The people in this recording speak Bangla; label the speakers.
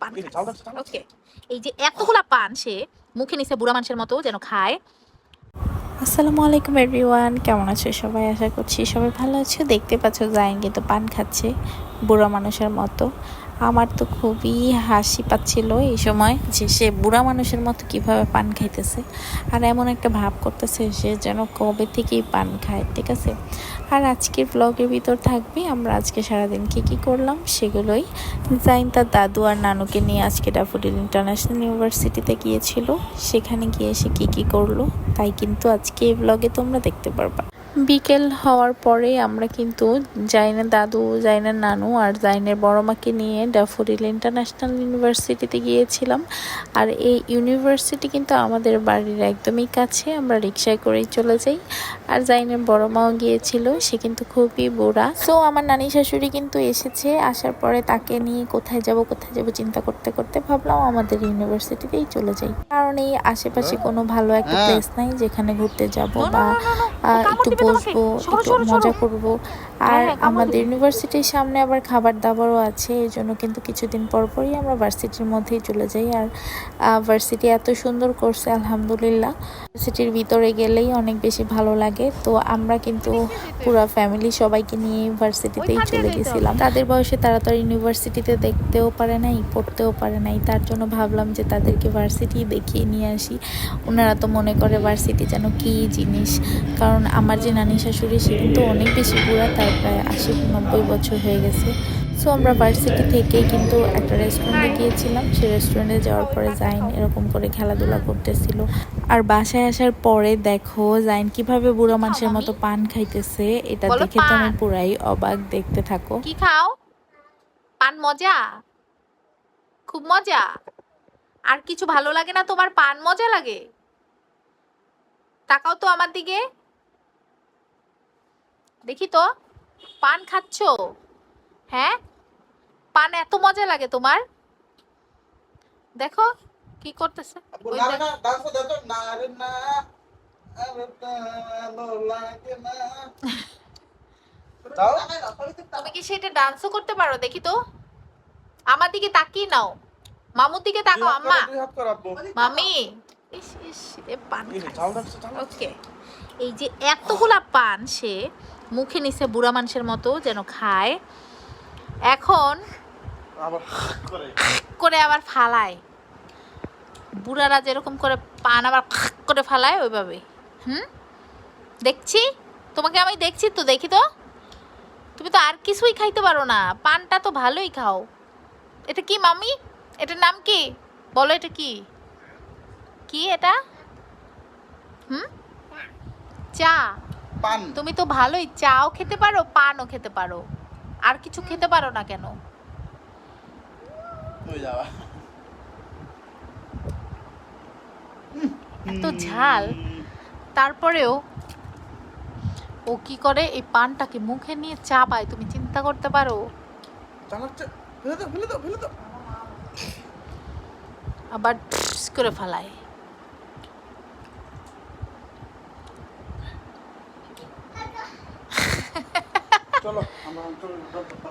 Speaker 1: পান ওকে এই যে এতগুলা পান সে মুখে নিছে বুড়া মানুষের মতো যেন খায়।
Speaker 2: আসসালামু আলাইকুম এভরিওয়ান কেমন আছো সবাই? আশা করছি সবাই ভালো আছো। দেখতে পাচ্ছ জাইন কিন্তু পান খাচ্ছে বুড়া মানুষের মতো। আমার তো খুবই হাসি পাচ্ছিল এই সময় যে সে বুড়া মানুষের মতো কীভাবে পান খাইতেছে। আর এমন একটা ভাব করতেছে সে যেন কবে থেকেই পান খায় ঠিক আছে? আর আজকের ব্লগের ভিতর থাকবে। আমরা আজকে সারাদিন কী কী করলাম সেগুলোই। জাইন তার দাদু আর নানুকে নিয়ে আজকে ডাফোডিল ইন্টারন্যাশনাল ইউনিভার্সিটিতে গিয়েছিল। সেখানে গিয়ে সে কী কী করল, তাই কিন্তু আজকে এই ব্লগে তোমরা দেখতে পারবা। বিকেল হওয়ার পরে আমরা কিন্তু জাইনের দাদু জাইনের নানু আর জাইনের বড় মাকে নিয়ে ডাফোডিল ইন্টারন্যাশনাল ইউনিভার্সিটিতে গিয়েছিলাম আর এই ইউনিভার্সিটি কিন্তু আমাদের বাড়ির একদমই কাছে আমরা রিক্সায় করেই চলে যাই আর জাইনের বড় মাও গিয়েছিল সে কিন্তু খুবই বুড়া সো আমার নানি শাশুড়ি কিন্তু এসেছে আসার পরে তাকে নিয়ে কোথায় যাব কোথায় যাব চিন্তা করতে করতে ভাবলাম আমাদের ইউনিভার্সিটিতেই চলে যাই কারণ এই আশেপাশে কোনো ভালো একটা
Speaker 3: হ্যাঁ।
Speaker 2: প্লেস নাই যেখানে ঘুরতে যাব বা একটু। বসবো একটু মজা করব। আর
Speaker 1: হ্যাঁ, হ্যাঁ,
Speaker 2: আমাদের ইউনিভার্সিটির সামনে আবার খাবার দাবারও আছে এই জন্য কিন্তু কিছুদিন পর পরই আমরা ভার্সিটির মধ্যেই চলে যাই। আর ভার্সিটি এত সুন্দর করছে আলহামদুলিল্লাহ। ভার্সিটির ভিতরে গেলেই অনেক বেশি ভালো লাগে। তো আমরা কিন্তু পুরো ফ্যামিলি সবাইকে নিয়ে ভার্সিটিতেই চলে গেছিলাম। তাদের বয়সে তারা তো আর ইউনিভার্সিটিতে দেখতেও পারে নাই পড়তেও পারে নাই। তার জন্য ভাবলাম যে তাদেরকে ভার্সিটি দেখিয়ে নিয়ে আসি। ওনারা তো মনে করে ভার্সিটি যেন কী জিনিস। কারণ আমার যে নানি শাশুড়ি সে কিন্তু অনেক বেশি বুড়া তার প্রায় আশি নব্বই বছর হয়ে গেছে। সো আমরা ভার্সিটি থেকে কিন্তু একটা রেস্টুরেন্টে গিয়েছিলাম। সে রেস্টুরেন্টে যাওয়ার পরে জাইন এরকম করে খেলাধুলা করতেছিল। আর বাসায় আসার পরে দেখো জাইন কীভাবে বুড়া মানুষের মতো পান খাইতেছে এটা দেখে তো আমি পুরাই অবাক দেখতে থাকো।
Speaker 1: কি খাও? পান মজা? খুব মজা? আর কিছু ভালো লাগে না? তোমার পান মজা লাগে? তাকাও তো আমার দিকে। দেখি তো পান খাচ্ছ? হ্যাঁ? পান এত মজা লাগে তোমার। দেখো কি করতেছে? তুমি কি সেটা ডান্সও করতে পারো? দেখি তো। আমার দিকে তাকিয়ে নাও। মামুর দিকে তাকাও আম্মা। মামি। ইস ইস পান ওকে এই যে এতগুলা পান সে মুখে নিছে বুড়া মানুষের মতো যেন খায়। এখন
Speaker 3: করে
Speaker 1: আবার ফালায়। বুড়ারা যেরকম করে পান আবার করে ফালায় ওইভাবে। হুম? দেখছি? তোমাকে আমি দেখছি তো দেখি তো। তুমি তো আর কিছুই খাইতে পারো না। পানটা তো ভালোই খাও। এটা কি মামি? এটার নাম কি? বলো এটা কি? কি এটা? হুম? চা।
Speaker 3: পান।
Speaker 1: তুমি তো ভালোই চাও খেতে পারো পানও খেতে পারো। আর কিছু খেতে পারো না কেন? এত ঝাল। তারপরেও ও কি করে এই পানটাকে মুখে নিয়ে চাপায় তুমি চিন্তা করতে পারো। আবার করে ফেলায়।
Speaker 3: চলো আমরা চলো